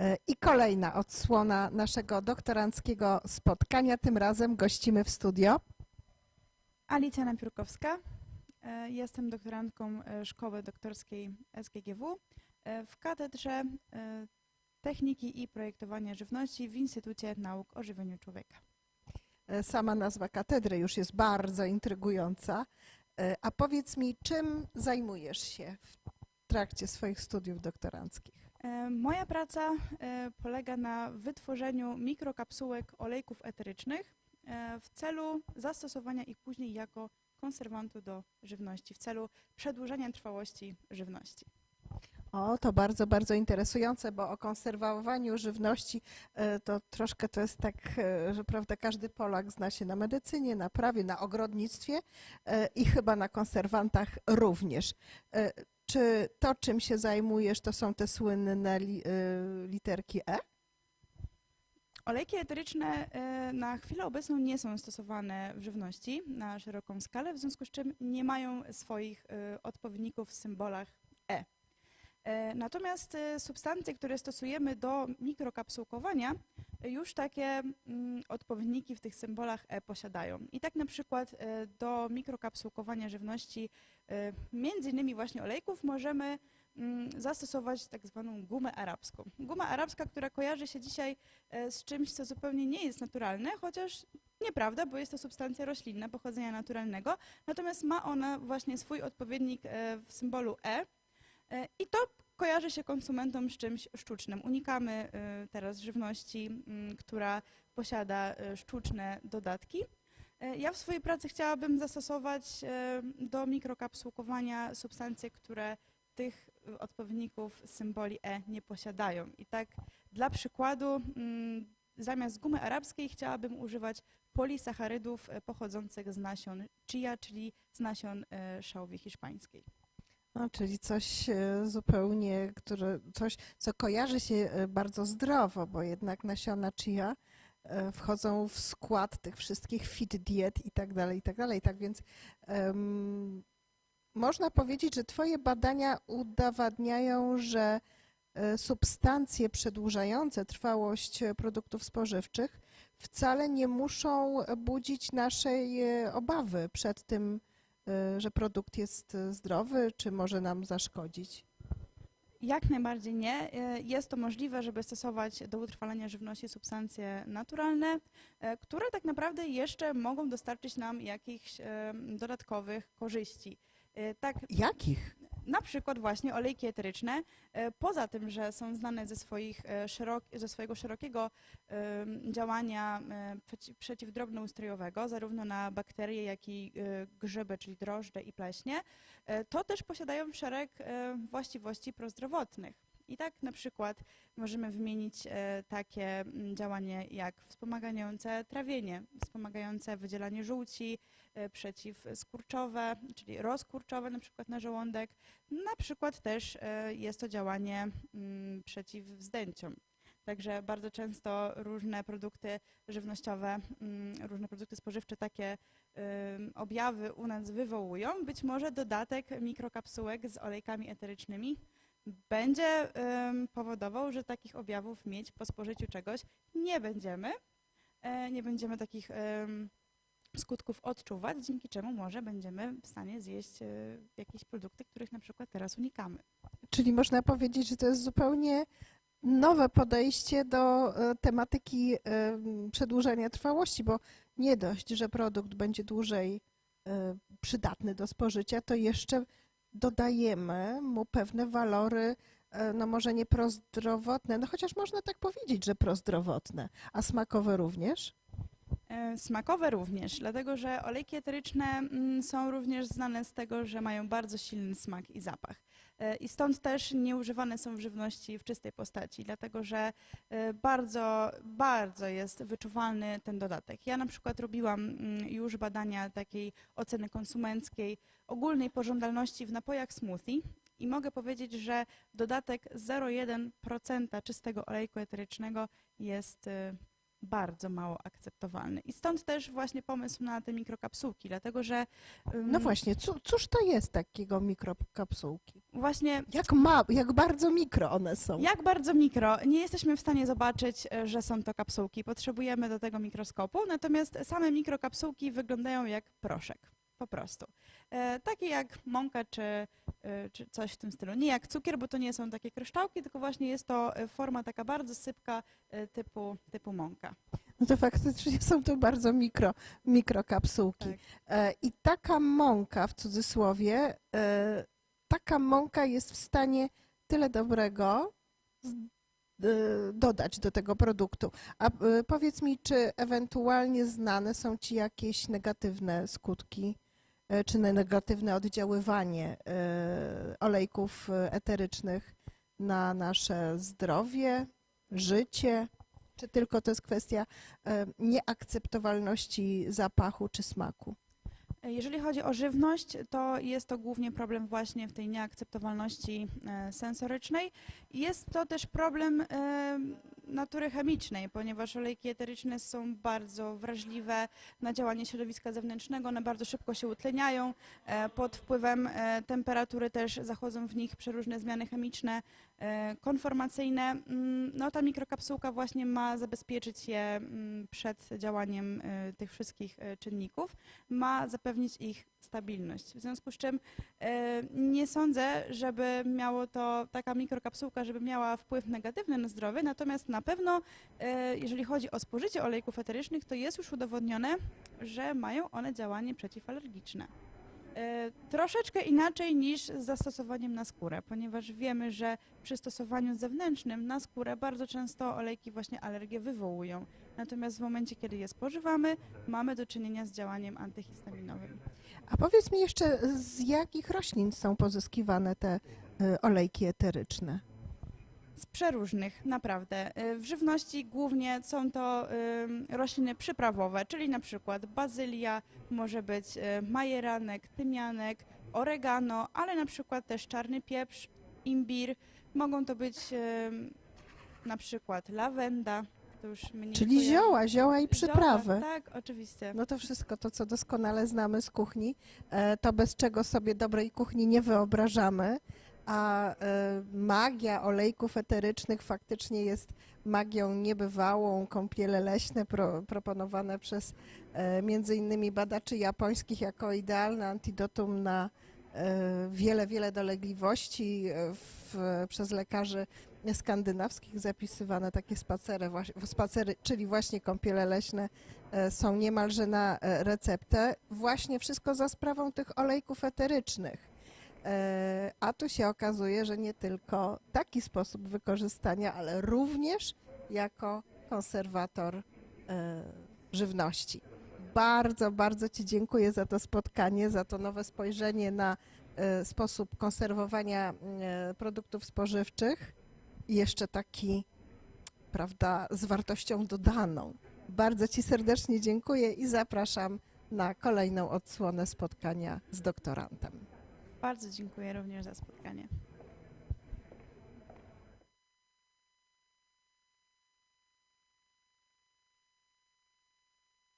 E, I kolejna odsłona naszego doktoranckiego spotkania. Tym razem gościmy w studio. Alicja Napiórkowska. E, Jestem doktorantką e, Szkoły Doktorskiej SGGW w Katedrze Techniki i Projektowania Żywności w Instytucie Nauk o Żywieniu Człowieka. Sama nazwa katedry już jest bardzo intrygująca. A powiedz mi, czym zajmujesz się w trakcie swoich studiów doktoranckich? E, Moja praca e, polega na wytworzeniu mikrokapsułek olejków eterycznych e, w celu zastosowania ich później jako konserwantu do żywności, w celu przedłużania trwałości żywności. O, to bardzo, bardzo interesujące, bo o konserwowaniu żywności to troszkę to jest tak, że prawda, każdy Polak zna się na medycynie, na prawie, na ogrodnictwie i chyba na konserwantach również. Czy to, czym się zajmujesz, to są te słynne li, e, literki E? Olejki eteryczne e, na chwilę obecną nie są stosowane w żywności na szeroką skalę, w związku z czym nie mają swoich e, odpowiedników w symbolach E. E, Natomiast e, substancje, które stosujemy do mikrokapsułkowania, e, już takie mm, odpowiedniki w tych symbolach posiadają. I tak na przykład do mikrokapsułkowania żywności, między innymi właśnie olejków, możemy mm, zastosować tak zwaną gumę arabską. Guma arabska, która kojarzy się dzisiaj z czymś, co zupełnie nie jest naturalne, chociaż nieprawda, bo jest to substancja roślinna pochodzenia naturalnego, natomiast ma ona właśnie swój odpowiednik w symbolu e, i to kojarzy się konsumentom z czymś sztucznym. Unikamy e, teraz żywności, m, która posiada e, sztuczne dodatki. E, Ja w swojej pracy chciałabym zastosować e, do mikrokapsułkowania substancje, które tych y, odpowiedników symboli E nie posiadają. I tak dla przykładu mm, zamiast gumy arabskiej chciałabym używać polisacharydów e, pochodzących z nasion chia, czyli z nasion e, szałwi hiszpańskiej. No, czyli coś e, zupełnie, które, coś, co kojarzy się e, bardzo zdrowo, bo jednak nasiona chia e, wchodzą w skład tych wszystkich fit diet i tak dalej, i tak dalej. Tak więc em, można powiedzieć, że Twoje badania udowadniają, że substancje przedłużające trwałość produktów spożywczych wcale nie muszą budzić naszej obawy przed tym, że produkt jest e, zdrowy, czy może nam zaszkodzić. Jak najbardziej nie. E, Jest to możliwe, żeby stosować do utrwalania żywności substancje naturalne, które tak naprawdę jeszcze mogą dostarczyć nam jakichś dodatkowych korzyści. Tak Jakich? Na przykład właśnie olejki eteryczne, e, poza tym, że są znane ze, swoich, e, szerok, ze swojego szerokiego działania e, przeci, przeciwdrobnoustrojowego, zarówno na bakterie, jak i grzyby, czyli drożdże i pleśnie, to też posiadają szereg właściwości prozdrowotnych. I tak na przykład możemy wymienić e, takie mm, działanie jak wspomagające trawienie, wspomagające wydzielanie żółci, e, przeciwskurczowe, czyli rozkurczowe na przykład na żołądek. Na przykład też e, jest to działanie mm, przeciw wzdęciom. Także bardzo często różne produkty żywnościowe, mm, różne produkty spożywcze takie objawy u nas wywołują. Być może dodatek mikrokapsułek z olejkami eterycznymi będzie powodował, że takich objawów mieć po spożyciu czegoś nie będziemy. E, nie będziemy takich skutków odczuwać, dzięki czemu może będziemy w stanie zjeść e, jakieś produkty, których na przykład teraz unikamy. Czyli można powiedzieć, że to jest zupełnie nowe podejście do e, tematyki em, przedłużania trwałości, bo nie dość, że produkt będzie dłużej przydatny do spożycia, to jeszcze dodajemy mu pewne walory, e, no może nie prozdrowotne, no chociaż można tak powiedzieć, że prozdrowotne, a smakowe również. E, Smakowe również, dlatego że olejki eteryczne mm, są również znane z tego, że mają bardzo silny smak i zapach. E, I stąd też nie używane są w żywności w czystej postaci, dlatego że e, bardzo, bardzo jest wyczuwalny ten dodatek. Ja na przykład robiłam mm, już badania takiej oceny konsumenckiej ogólnej pożądalności w napojach smoothie i mogę powiedzieć, że dodatek 0,1% czystego olejku eterycznego jest e, bardzo mało akceptowalny. I stąd też właśnie pomysł na te mikrokapsułki, dlatego że ym, No właśnie, cóż to jest takiego mikrokapsułki? właśnie Jak, ma, jak bardzo mikro one są? Jak bardzo mikro? Nie jesteśmy w stanie zobaczyć, e, że są to kapsułki. Potrzebujemy do tego mikroskopu, natomiast same mikrokapsułki wyglądają jak proszek. Po prostu. E, takie jak mąka czy, e, czy coś w tym stylu. Nie jak cukier, bo to nie są takie kryształki, tylko właśnie jest to e, forma taka bardzo sypka typu, typu mąka. No to faktycznie są to bardzo mikro, mikrokapsułki. Tak. I taka mąka, w cudzysłowie, taka mąka jest w stanie tyle dobrego dodać do tego produktu. A powiedz mi, czy ewentualnie znane są Ci jakieś negatywne skutki, czy ne- negatywne oddziaływanie e, olejków e, eterycznych na nasze zdrowie, życie? Czy tylko to jest kwestia e, nieakceptowalności zapachu czy smaku? E, Jeżeli chodzi o żywność, to jest to głównie problem właśnie w tej nieakceptowalności e, sensorycznej. Jest to też problem e, natury chemicznej, ponieważ olejki eteryczne są bardzo wrażliwe na działanie środowiska zewnętrznego, one bardzo szybko się utleniają. E, Pod wpływem e, temperatury też zachodzą w nich przeróżne zmiany chemiczne, e, konformacyjne. Mm, No ta mikrokapsułka właśnie ma zabezpieczyć je mm, przed działaniem tych wszystkich czynników ma zapewnić ich stabilność. W związku z czym nie sądzę, żeby miało to taka mikrokapsułka, żeby miała wpływ negatywny na zdrowie, natomiast na pewno e, jeżeli chodzi o spożycie olejków eterycznych, to jest już udowodnione, że mają one działanie przeciwalergiczne. E, Troszeczkę inaczej niż z zastosowaniem na skórę, ponieważ wiemy, że przy stosowaniu zewnętrznym na skórę bardzo często olejki właśnie alergię wywołują. Natomiast w momencie, kiedy je spożywamy, mamy do czynienia z działaniem antyhistaminowym. A powiedz mi jeszcze, z jakich roślin są pozyskiwane te e, olejki eteryczne? Z przeróżnych, naprawdę. Y, W żywności głównie są to ym, rośliny przyprawowe, czyli na przykład bazylia, może być y, majeranek, tymianek, oregano, ale na przykład też czarny pieprz, imbir. Mogą to być na przykład lawenda. To już mniej Czyli kojarzy- zioła, zioła i Zioła, przyprawy. Tak, oczywiście. No to wszystko to, co doskonale znamy z kuchni, e, to bez czego sobie dobrej kuchni nie wyobrażamy. A e, magia olejków eterycznych faktycznie jest magią niebywałą. Kąpiele leśne pro, proponowane przez e, między innymi badaczy japońskich jako idealne antidotum na e, wiele, wiele dolegliwości w, przez lekarzy skandynawskich zapisywane takie spacery, spacery, czyli właśnie kąpiele leśne są niemalże na receptę. Właśnie wszystko za sprawą tych olejków eterycznych. E, A tu się okazuje, że nie tylko taki sposób wykorzystania, ale również jako konserwator e, żywności. Bardzo, bardzo Ci dziękuję za to spotkanie, za to nowe spojrzenie na e, sposób konserwowania produktów spożywczych i jeszcze taki, prawda, z wartością dodaną. Bardzo Ci serdecznie dziękuję i zapraszam na kolejną odsłonę spotkania z doktorantem. Bardzo dziękuję również za spotkanie.